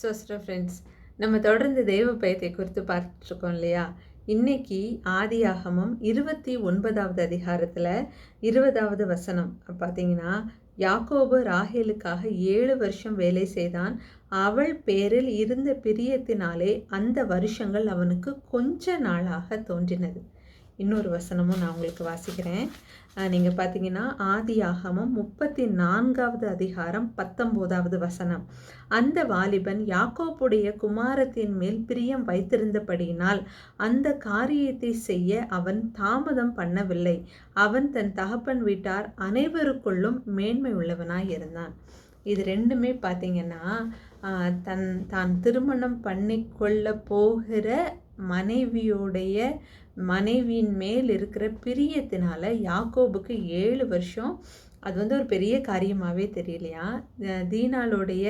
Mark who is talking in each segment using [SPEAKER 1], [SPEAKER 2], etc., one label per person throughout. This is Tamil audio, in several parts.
[SPEAKER 1] சோஸ்டர் ஃப்ரெண்ட்ஸ் நம்ம தொடர்ந்து தெய்வ பயத்தை குறித்து பார்த்துட்ருக்கோம் இல்லையா? இன்னைக்கு ஆதியாகமம் இருபத்தி ஒன்பதாவது அதிகாரத்தில் இருபதாவது வசனம். பார்த்தீங்கன்னா யாக்கோபு ராகேலுக்காக ஏழு வருஷம் வேலை செய்தான். அவள் பேரில் இருந்த பிரியத்தினாலே அந்த வருஷங்கள் அவனுக்கு கொஞ்ச நாளாக தோன்றினது. இன்னொரு வசனமும் நான் உங்களுக்கு வாசிக்கிறேன். நீங்கள் பார்த்தீங்கன்னா ஆதி ஆகமம் முப்பத்தி நான்காவது அதிகாரம் பத்தொம்போதாவது வசனம். அந்த வாலிபன் யாக்கோப்புடைய குமாரத்தின் மேல் பிரியம் வைத்திருந்தபடியினால் அந்த காரியத்தை செய்ய அவன் தாமதம் பண்ணவில்லை. அவன் தன் தகப்பன் வீட்டார் அனைவருக்குள்ளும் மேன்மை உள்ளவனாய் இருந்தான். இது ரெண்டுமே பார்த்தீங்கன்னா தன் தான் திருமணம் பண்ணி கொள்ள போகிற மனைவியோடைய மனைவியின் மேல் இருக்கிற பிரியத்தினால யாக்கோபுக்கு ஏழு வருஷம். அது வந்து ஒரு பெரிய காரியமாகவே தெரியலையா? தீனாளுடைய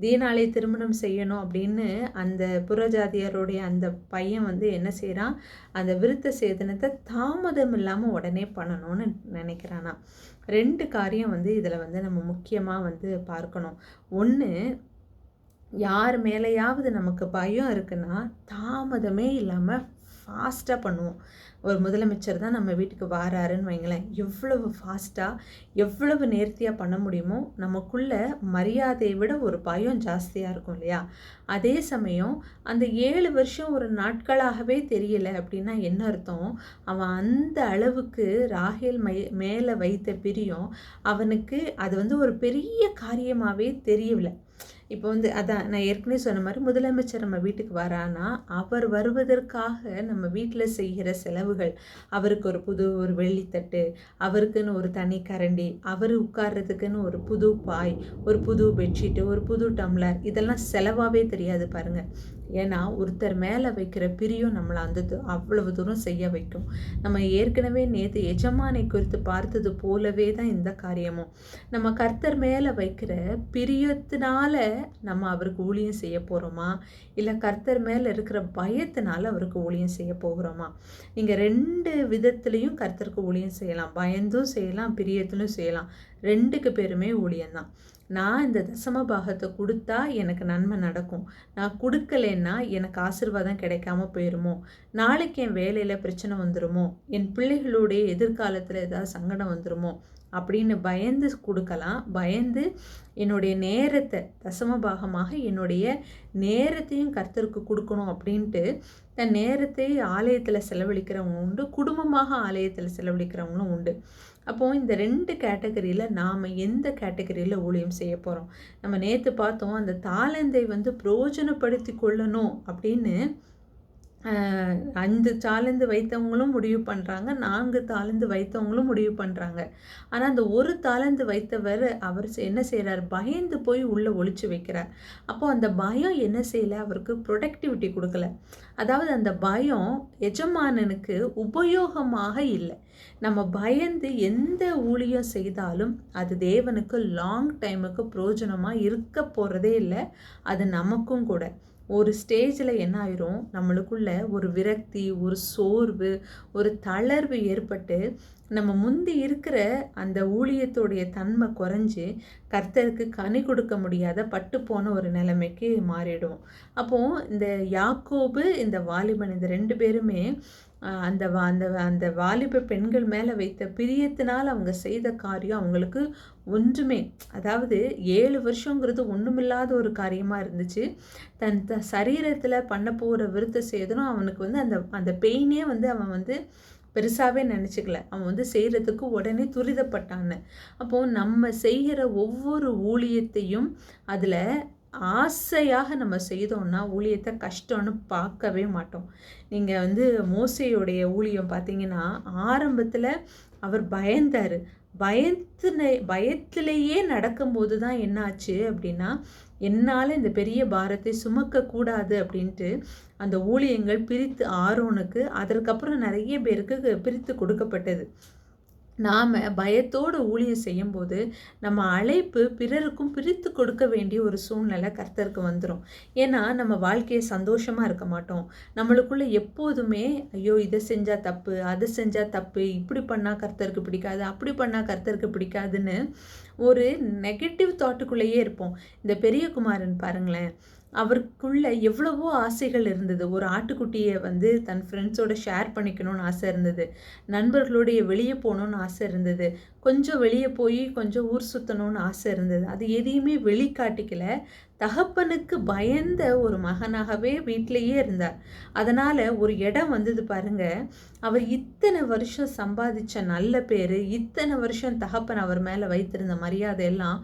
[SPEAKER 1] தீனாலை திருமணம் செய்யணும் அப்படின்னு அந்த புறஜாதியாருடைய அந்த பையன் வந்து என்ன செய்கிறான் அந்த விருத்த சேதனத்தை தாமதம் இல்லாமல் உடனே பண்ணணும்னு நினைக்கிறானா ரெண்டு காரியம் வந்து இதில் வந்து நம்ம முக்கியமாக வந்து பார்க்கணும். ஒன்று யார் மேலேயாவது நமக்கு பயம் இருக்குன்னா தாமதமே இல்லாமல் ஃபாஸ்ட்டாக பண்ணுவோம். ஒரு முதலமைச்சர் தான் நம்ம வீட்டுக்கு வாராருன்னு வைங்களேன். எவ்வளவு ஃபாஸ்ட்டாக எவ்வளவு நேர்த்தியாக பண்ண முடியுமோ நமக்குள்ள மரியாதையை விட ஒரு பயம் ஜாஸ்தியாக இருக்கும் இல்லையா? அதே சமயம் அந்த ஏழு வருஷம் ஒரு நாட்களாகவே தெரியல அப்படின்னா என்ன அர்த்தம்? அவன் அந்த அளவுக்கு ராகேல் மை மேலே வைத்த பிரியம் அவனுக்கு அது வந்து ஒரு பெரிய காரியமாகவே தெரியவில்லை. இப்போ வந்து அதான் நான் ஏற்கனவே சொன்ன மாதிரி முதலமைச்சர் நம்ம வீட்டுக்கு வரானா அவர் வருவதற்காக நம்ம வீட்டில் செய்கிற செலவுகள் அவருக்கு ஒரு புது ஒரு வெள்ளித்தட்டு அவருக்குன்னு ஒரு தனி கரண்டி அவர் உட்கார்றதுக்குன்னு ஒரு புது பாய் ஒரு புது பெட்ஷீட்டு ஒரு புது டம்ளர் இதெல்லாம் செலவாகவே தெரியாது பாருங்கள் ஏன்னா ஒருத்தர் மேலே வைக்கிற பிரியம் நம்மளை அந்த அவ்வளவு தூரம் செய்ய வைக்கும். நம்ம ஏற்கனவே நேற்று எஜமானை குறித்து பார்த்தது போலவே தான் இந்த காரியமும். நம்ம கர்த்தர் மேலே வைக்கிற பிரியத்தினால நம்ம அவருக்கு ஊழியம் செய்ய போகிறோமா இல்லை கர்த்தர் மேலே இருக்கிற பயத்தினால அவருக்கு ஊழியம் செய்ய போகிறோமா? நீங்கள் ரெண்டு விதத்துலேயும் கர்த்தருக்கு ஊழியம் செய்யலாம். பயந்தும் செய்யலாம் பிரியத்திலும் செய்யலாம். ரெண்டுக்கு பேருமே ஊழியம்தான் நான் இந்த தசம பாகத்தை கொடுத்தா எனக்கு நன்மை நடக்கும். நான் கொடுக்கலன்னா எனக்கு ஆசிர்வாதம் கிடைக்காம போயிருமோ? நாளைக்கு என் வேலையில் பிரச்சனை வந்துடுமோ என் பிள்ளைகளுடைய எதிர்காலத்தில் ஏதாவது சங்கடம் வந்துடுமோ அப்படின்னு பயந்து கொடுக்கலாம். பயந்து என்னுடைய நேரத்தை தசம பாகமாக என்னுடைய நேரத்தையும் கர்த்தருக்கு கொடுக்கணும் அப்படின்ட்டு தன் நேரத்தை ஆலயத்தில் செலவழிக்கிறவங்க உண்டு. குடும்பமாக ஆலயத்தில் செலவழிக்கிறவங்களும் உண்டு. அப்போது இந்த ரெண்டு கேட்டகரியில் நாம் எந்த கேட்டகரியில் ஊழியம் செய்ய போகிறோம் நம்ம நேற்று பார்த்தோம் அந்த தாளந்தை வந்து பிரயோஜனப்படுத்தி கொள்ளணும் அப்படின்னு அஞ்சு தாளந்து வைத்தவங்களும் முடிவு பண்ணுறாங்க நான்கு தாளந்து வைத்தவங்களும் முடிவு பண்ணுறாங்க ஆனால் அந்த ஒரு தாளந்து வைத்தவர் அவர் என்ன செய்கிறார் பயந்து போய் உள்ளே ஒழிச்சு வைக்கிறார். அப்போது அந்த பயம் என்ன செய்யலை? அவருக்கு ப்ரொடக்டிவிட்டி கொடுக்கல. அதாவது அந்த பயம் எஜமானனுக்கு உபயோகமாக இல்லை. நம்ம பயந்து எந்த ஊழியம் செய்தாலும் அது தேவனுக்கு லாங் டைமுக்கு பிரயோஜனமாக இருக்க போகிறதே இல்லை. அது நமக்கும் கூட. ஒரு ஸ்டேஜில் என்ன ஆயிரும்? நம்மளுக்குள்ள ஒரு விரக்தி ஒரு சோர்வு ஒரு தளர்வு ஏற்பட்டு நம்ம முந்தி இருக்கிற அந்த ஊழியத்துடைய தன்மை குறைஞ்சி கர்த்தருக்கு கனி கொடுக்க முடியாத பட்டு போன ஒரு நிலைமைக்கு மாறிடும். அப்போது இந்த யாக்கோபு இந்த வாலிபன் இந்த ரெண்டு பேருமே அந்த அந்த அந்த வாலிப பெண்கள் மேலே வைத்த பிரியத்தினால் அவங்க செய்த காரியம் அவங்களுக்கு ஒன்றுமே. அதாவது ஏழு வருஷங்கிறது ஒன்றுமில்லாத ஒரு காரியமாக இருந்துச்சு. தன் த சரீரத்தில் பண்ண போகிற விருத்த சேதனம் அவனுக்கு வந்து அந்த அந்த பெயினே வந்து அவன் வந்து பெருசாகவே நினச்சிக்கல. அவன் வந்து செய்கிறதுக்கு உடனே துரிதப்பட்டான்னு. அப்போது நம்ம செய்கிற ஒவ்வொரு ஊழியத்தையும் அதில் ஆசையாக நம்ம செய்தோம்னா ஊழியத்தை கஷ்டம்னு பார்க்கவே மாட்டோம். நீங்கள் வந்து மோசையுடைய ஊழியம் பார்த்தீங்கன்னா ஆரம்பத்தில் அவர் பயந்தார். பயத்தின பயத்திலேயே நடக்கும்போது தான் என்னாச்சு அப்படின்னா என்னால் இந்த பெரிய பாரத்தை சுமக்கக்கூடாது அப்படின்ட்டு அந்த ஊழியங்கள் பிரித்து ஆரோனுக்கு அதற்கப்புறம் நிறைய பேருக்கு பிரித்து கொடுக்கப்பட்டது. நாம் பயத்தோடு ஊழியம் செய்யும்போது நம்ம அழைப்பு பிறருக்கும் பிரித்து கொடுக்க வேண்டிய ஒரு சூழ்நிலை கர்த்தருக்கு வந்துடும் ஏன்னா நம்ம வாழ்க்கையை சந்தோஷமாக இருக்க மாட்டோம். நம்மளுக்குள்ளே எப்போதுமே ஐயோ இதை செஞ்சால் தப்பு அதை செஞ்சால் தப்பு இப்படி பண்ணால் கர்த்தருக்கு பிடிக்காது அப்படி பண்ணால் கர்த்தருக்கு பிடிக்காதுன்னு ஒரு நெகட்டிவ் தாட்டுக்குள்ளேயே இருப்போம். இந்த பெரிய குமாரன் பாருங்களேன். அவருக்குள்ள எவ்வளவோ ஆசைகள் இருந்தது. ஒரு ஆட்டுக்குட்டியை வந்து தன் ஃப்ரெண்ட்ஸோட ஷேர் பண்ணிக்கணும்னு ஆசை இருந்தது. நண்பர்களுடைய வெளியே போகணுன்னு ஆசை இருந்தது. கொஞ்சம் வெளியே போய் கொஞ்சம் ஊர் சுற்றணும்னு ஆசை இருந்தது. அது எதையுமே வெளிக்காட்டிக்கல. தகப்பனுக்கு பயந்த ஒரு மகனாகவே வீட்டிலையே இருந்தார். அதனால் ஒரு இடம் வந்தது பாருங்க. அவர் இத்தனை வருஷம் சம்பாதிச்ச நல்ல பேர் இத்தனை வருஷம் தகப்பன் அவர் மேலே வைத்திருந்த மரியாதை எல்லாம்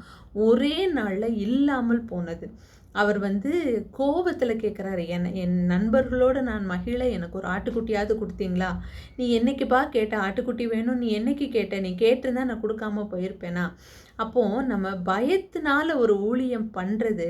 [SPEAKER 1] ஒரே நாளில் இல்லாமல் போனது. அவர் வந்து கோபத்தில் கேட்குறாரு என் என் நண்பர்களோடு நான் மகிழ எனக்கு ஒரு ஆட்டுக்குட்டியாவது கொடுத்தீங்களா? நீ என்னைக்குப்பா கேட்ட ஆட்டுக்குட்டி வேணும் நீ என்னைக்கு கேட்ட? நீ கேட்டிருந்தா நான் கொடுக்காம போயிருப்பேனா? அப்போது நம்ம பயத்தினால ஒரு ஊழியம் பண்ணுறது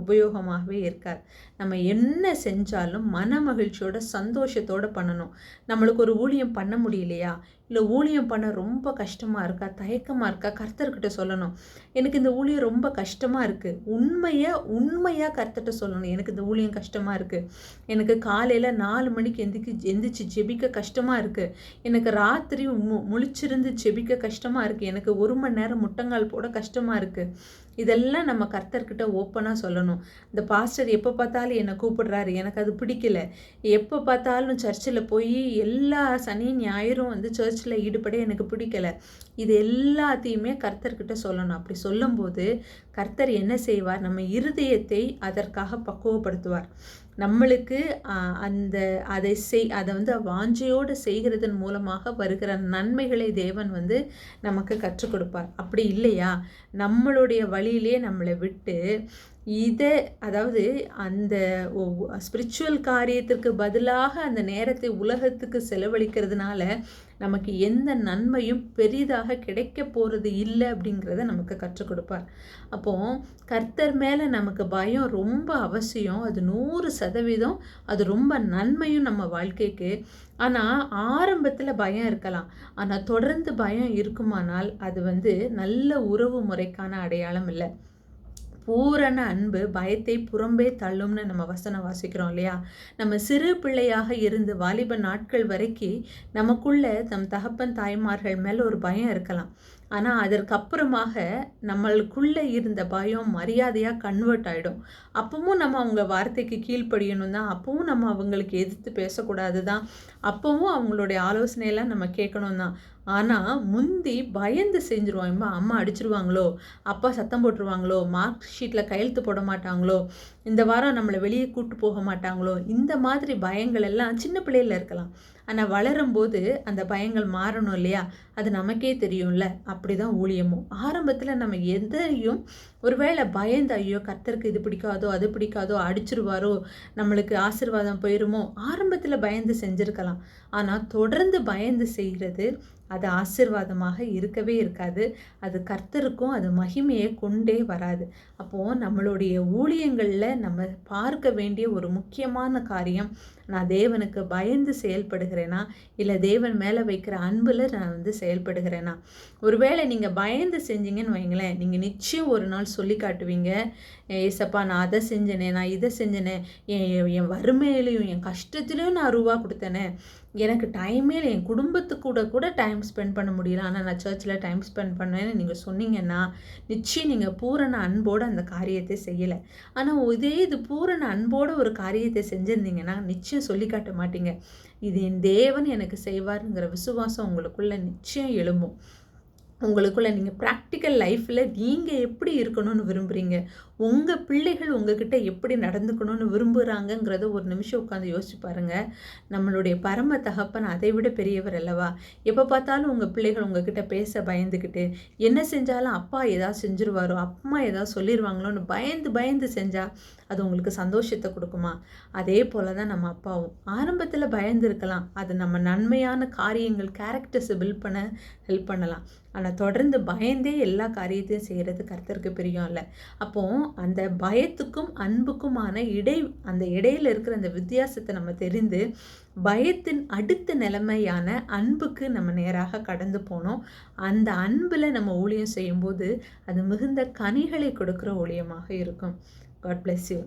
[SPEAKER 1] உபயோகமாகவே இருக்காது. நம்ம என்ன செஞ்சாலும் மன மகிழ்ச்சியோட சந்தோஷத்தோடு பண்ணணும். நம்மளுக்கு ஒரு ஊழியம் பண்ண முடியலையா? இல்லை ஊழியம் பண்ண ரொம்ப கஷ்டமாக இருக்கா? தயக்கமாக இருக்கா? கர்த்தர்கிட்ட சொல்லணும். எனக்கு இந்த ஊழியம் ரொம்ப கஷ்டமாக இருக்குது உண்மையாக உண்மையாக கர்த்தர்கிட்ட சொல்லணும். எனக்கு இந்த ஊழியம் கஷ்டமாக இருக்குது எனக்கு காலையில் நாலு மணிக்கு எந்திக்கு எந்திரிச்சு ஜெபிக்க கஷ்டமாக இருக்குது எனக்கு ராத்திரி மு முழிச்சிருந்து ஜெபிக்க கஷ்டமாக இருக்குது எனக்கு ஒரு மணி நேரம் முட்டங்கால் போட கஷ்டமாக இருக்குது இதெல்லாம் நம்ம கர்த்தர்கிட்ட ஓப்பனாக சொல்லணும். இந்த பாஸ்டர் எப்போ பார்த்தாலும் என்னை கூப்பிடுறாரு. எனக்கு அது பிடிக்கல. எப்போ பார்த்தாலும் சர்ச்சில் போய் எல்லா சனி ஞாயிறும் வந்து சர்ச்சில் ஈடுபட எனக்கு பிடிக்கல. இது எல்லாத்தையுமே கர்த்தர்கிட்ட சொல்லணும். அப்படி சொல்லும்போது கர்த்தர் என்ன செய்வார்? நம்ம இருதயத்தை அதற்காக பக்குவப்படுத்துவார். நம்மளுக்கு அந்த அதை செய் அதை வந்து வாஞ்சையோடு செய்கிறதன் மூலமாக வருகிற நன்மைகளை தேவன் வந்து நமக்கு கற்றுக் கொடுப்பார். அப்படி இல்லையா? நம்மளுடைய வழியிலே நம்மளை விட்டு இதை அதாவது அந்த ஸ்பிரிச்சுவல் காரியத்திற்கு பதிலாக அந்த நேரத்தை உலகத்துக்கு செலவழிக்கிறதுனால நமக்கு எந்த நன்மையும் பெரிதாக கிடைக்க போகிறது இல்லை அப்படிங்கிறத நமக்கு கற்றுக் கொடுப்பார். அப்போது கர்த்தர் மேலே நமக்கு பயம் ரொம்ப அவசியம். அது நூறு சதவீதம் அது ரொம்ப நன்மையும் நம்ம வாழ்க்கைக்கு. ஆனால் ஆரம்பத்தில் பயம் இருக்கலாம். ஆனால் தொடர்ந்து பயம் இருக்குமானால் அது வந்து நல்ல உறவு முறைக்கான அடையாளம் இல்லை. பூரண அன்பு பயத்தை புறம்பே தள்ளும்னு நம்ம வசனம் வாசிக்கிறோம் இல்லையா? நம்ம சிறு பிள்ளையாக இருந்து வாலிப நாட்கள் வரைக்கும் நமக்குள்ள தம் தகப்பன் தாய்மார்கள் மேலே ஒரு பயம் இருக்கலாம். ஆனால் அதற்கப்புறமாக நம்மளுக்குள்ளே இருந்த பயம் மரியாதையாக கன்வெர்ட் ஆகிடும் அப்பவும் நம்ம அவங்க வார்த்தைக்கு கீழ்ப்படியணும் தான் அப்பவும் நம்ம அவங்களுக்கு எதிர்த்து பேசக்கூடாது தான் அப்பவும் அவங்களுடைய ஆலோசனையெல்லாம் நம்ம கேட்கணும் தான் ஆனால் முந்தி பயந்து செஞ்சுருவாங்க அம்மா அடிச்சிருவாங்களோ? அப்பா சத்தம் போட்டுருவாங்களோ? மார்க் ஷீட்டில் கையெழுத்து போட மாட்டாங்களோ? இந்த வாரம் நம்மளை வெளியே கூப்பிட்டு போக மாட்டாங்களோ? இந்த மாதிரி பயங்கள் எல்லாம் சின்ன பிள்ளையில் இருக்கலாம். ஆனால் வளரும்போது அந்த பயங்கள் மாறணும் இல்லையா? அது நமக்கே தெரியும்ல. அப்படி தான் ஊழியமும். ஆரம்பத்தில் நம்ம எதையும் ஒருவேளை பயந்து ஐயோ கர்த்தருக்கு இது பிடிக்காதோ அது பிடிக்காதோ அடிச்சிருவாரோ நம்மளுக்கு ஆசிர்வாதம் போயிருமோ? ஆரம்பத்தில் பயந்து செஞ்சுருக்கலாம். ஆனால் தொடர்ந்து பயந்து செய்கிறது அது ஆசிர்வாதமாக இருக்கவே இருக்காது. அது கர்த்தருக்கும் அது மகிமையை கொண்டே வராது. அப்போது நம்மளுடைய ஊழியங்களில் நம்ம பார்க்க வேண்டிய ஒரு முக்கியமான காரியம் நான் தேவனுக்கு பயந்து செயல்படுகிறேனா? இல்லை தேவன் மேலே வைக்கிற அன்பில் நான் வந்து செயல்படுகிறேனா? ஒருவேளை நீங்கள் பயந்து செஞ்சீங்கன்னு வைங்களேன் நீங்கள் நிச்சயம் ஒரு நாள் சொல்லி காட்டுவீங்க ஏசப்பா நான் அதை செஞ்சேனே நான் இதை செஞ்சேனே. என் என் வறுமையிலையும் என் கஷ்டத்துலேயும் நான் ரூபா கொடுத்தேனே. எனக்கு டைமே இல்லை. என் குடும்பத்து கூட கூட டைம் ஸ்பெண்ட் பண்ண முடியல. ஆனால் நான் சர்ச்சில் டைம் ஸ்பெண்ட் பண்ணுவேன்னு நீங்கள் சொன்னீங்கன்னா நிச்சயம் நீங்கள் பூரண அன்போடு அந்த காரியத்தை செய்யலை. ஆனால் இதே இது பூரண அன்போடு ஒரு காரியத்தை செஞ்சுருந்தீங்கன்னா நிச்சயம் சொல்லி காட்ட மாட்டீங்க. இது என் தேவன் எனக்கு செய்வாருங்கிற விசுவாசம் உங்களுக்குள்ளே நிச்சயம் எழும்பும். உங்களுக்குள்ளே நீங்கள் ப்ராக்டிக்கல் லைஃப்பில் நீங்கள் எப்படி இருக்கணும்னு விரும்புகிறீங்க உங்கள் பிள்ளைகள் உங்ககிட்ட எப்படி நடந்துக்கணும்னு விரும்புகிறாங்கங்கிறத ஒரு நிமிஷம் உட்காந்து யோசிச்சு பாருங்கள் நம்மளுடைய பரம தகப்பன் அதை விட பெரியவர் அல்லவா? எப்போ பார்த்தாலும் உங்கள் பிள்ளைகள் உங்ககிட்ட பேச பயந்துக்கிட்டு என்ன செஞ்சாலும் அப்பா ஏதாவது செஞ்சுருவாரோ அம்மா ஏதாவது சொல்லிடுவாங்களோன்னு பயந்து பயந்து செஞ்சால் அது உங்களுக்கு சந்தோஷத்தை கொடுக்குமா? அதே போல் தான் நம்ம அப்பாவும். ஆரம்பத்தில் பயந்துருக்கலாம் அது நம்ம நன்மையான காரியங்கள் கேரக்டர்ஸை பில்ட் பண்ண ஹெல்ப் பண்ணலாம். ஆனால் தொடர்ந்து பயந்தே எல்லா காரியத்தையும் செய்கிறது கருத்தருக்கு பிரியம் இல்லை அப்போது அந்த பயத்துக்கும் அன்புக்குமான இடை அந்த இடையில் இருக்கிற அந்த வித்தியாசத்தை நம்ம தெரிந்து பயத்தின் அடுத்த நிலைமையான அன்புக்கு நம்ம நேராக கடந்து போனோம். அந்த அன்பில் நம்ம ஊழியம் செய்யும்போது அது மிகுந்த கனிகளை கொடுக்குற ஊழியமாக இருக்கும். God bless you